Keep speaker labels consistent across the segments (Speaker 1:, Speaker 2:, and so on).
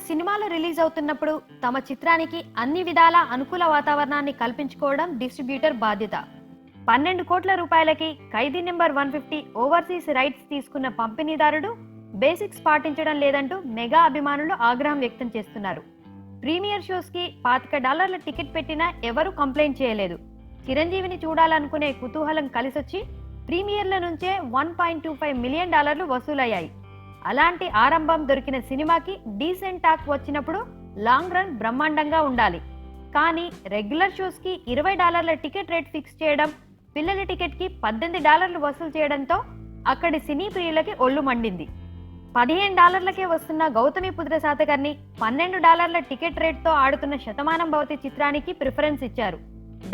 Speaker 1: సినిమాలు రిలీజ్ అవుతున్నప్పుడు తమ చిత్రానికి అన్ని విధాల అనుకూల వాతావరణాన్ని కల్పించుకోవడం డిస్ట్రిబ్యూటర్ బాధ్యత. పన్నెండు కోట్ల రూపాయలకి Khaidi number one fifty overseas rights తీసుకున్న పంపిణీదారుడు బేసిక్స్ పాటించడం లేదంటూ మెగా అభిమానులు ఆగ్రహం వ్యక్తం చేస్తున్నారు. ప్రీమియర్ షోస్కి పాతిక డాలర్ల టికెట్ పెట్టినా ఎవరూ కంప్లైంట్ చేయలేదు. చిరంజీవిని చూడాలనుకునే కుతూహలం కలిసొచ్చి ప్రీమియర్ల నుంచే one point two five million డాలర్లు వసూలయ్యాయి. అలాంటి ఆరంభం దొరికిన సినిమాకి డీసెంట్ టాక్ వచ్చినప్పుడు లాంగ్ రన్ బ్రహ్మాండంగా ఉండాలి. కానీ రెగ్యులర్ షోస్కి ఇరవై డాలర్ల టికెట్ రేట్ ఫిక్స్ చేయడం పిల్లల టికెట్కి పద్దెనిమిది డాలర్లు వసూలు చేయడంతో అక్కడి సినీ ప్రియులకి ఒళ్ళు మండింది. పదిహేను డాలర్లకే వస్తున్న గౌతమి పుత్ర శాతకర్ని పన్నెండు డాలర్ల టికెట్ రేట్తో ఆడుతున్న శతమానం భవతి చిత్రానికి ప్రిఫరెన్స్ ఇచ్చారు.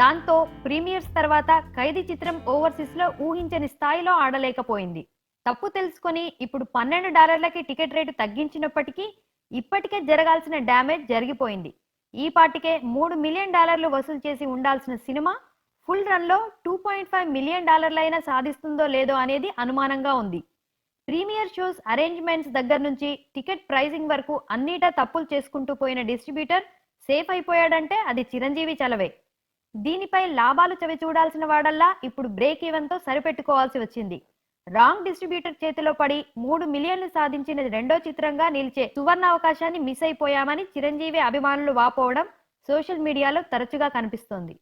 Speaker 1: దాంతో ప్రీమియర్స్ తర్వాత ఖైదీ చిత్రం ఓవర్సీస్లో ఊహించని స్థాయిలో ఆడలేకపోయింది. తప్పు తెలుసుకొని ఇప్పుడు పన్నెండు డాలర్లకి టికెట్ రేటు తగ్గించినప్పటికీ ఇప్పటికే జరగాల్సిన డ్యామేజ్ జరిగిపోయింది. ఈ పాటికే మూడు మిలియన్ డాలర్లు వసూలు చేసి ఉండాల్సిన సినిమా ఫుల్ రన్లో టూ పాయింట్ ఫైవ్ మిలియన్ డాలర్లైనా సాధిస్తుందో లేదో అనేది అనుమానంగా ఉంది. ప్రీమియర్ షోస్ అరేంజ్మెంట్స్ దగ్గర నుంచి టికెట్ ప్రైసింగ్ వరకు అన్నిటా తప్పులు చేసుకుంటూ పోయిన డిస్ట్రిబ్యూటర్ సేఫ్ అయిపోయాడంటే అది చిరంజీవి చలవే. దీనిపై లాభాలు చవి చూడాల్సిన వాడల్లా ఇప్పుడు బ్రేక్ ఈవెన్తో సరిపెట్టుకోవాల్సి వచ్చింది. రాంగ్ డిస్ట్రిబ్యూటర్ చేతిలో పడి మూడు మిలియన్లు సాధించిన రెండో చిత్రంగా నిలిచే సువర్ణ అవకాశాన్ని మిస్ అయిపోయామని చిరంజీవి అభిమానులు వాపోవడం సోషల్ మీడియాలో తరచుగా కనిపిస్తోంది.